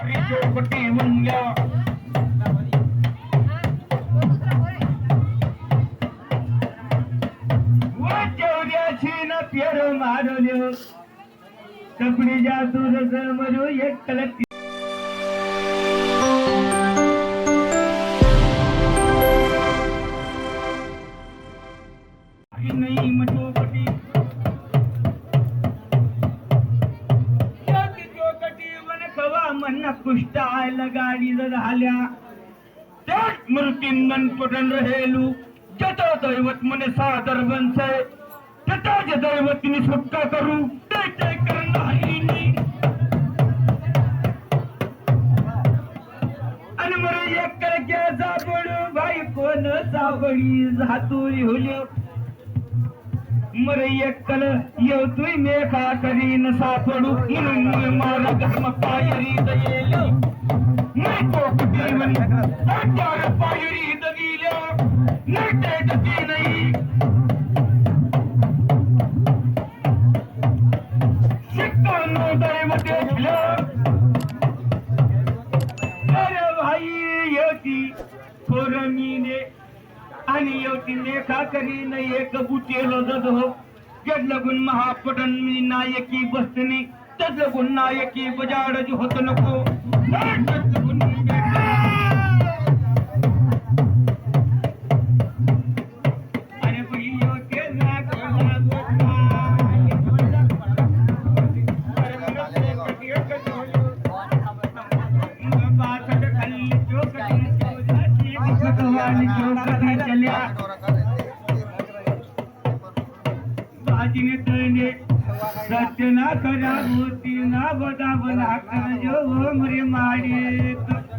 अरे चौकटी म्हणल्या मारल्यो कपडी जादू रस मरू एक नाही वन कवा आयला गाडी जर झाल्या त्याच मृत्यून मन पडन रहेलू. जत दैवत मने सादर बनसाय त्याच्या दैवतीने सुटका करू. ते ते करणारीनी सापडू भाई कोण सापडी जातोय हुल्यो. मरे एकल येऊ तुम्ही मेखा करीन सापडू म्हणून मी मारा धर्म पायरी दयेली मी तो कुटीवन चार पायरी दगिल्या नटे नाही अरे भाई आणि एक बुटेल जद हो लगून महापटन मी नायकी बसनी तद लगून नायकी बजाड होत नको. तद बाजीने तळणे सत्य ना खरा ना बदा बला कर जो मरे माडी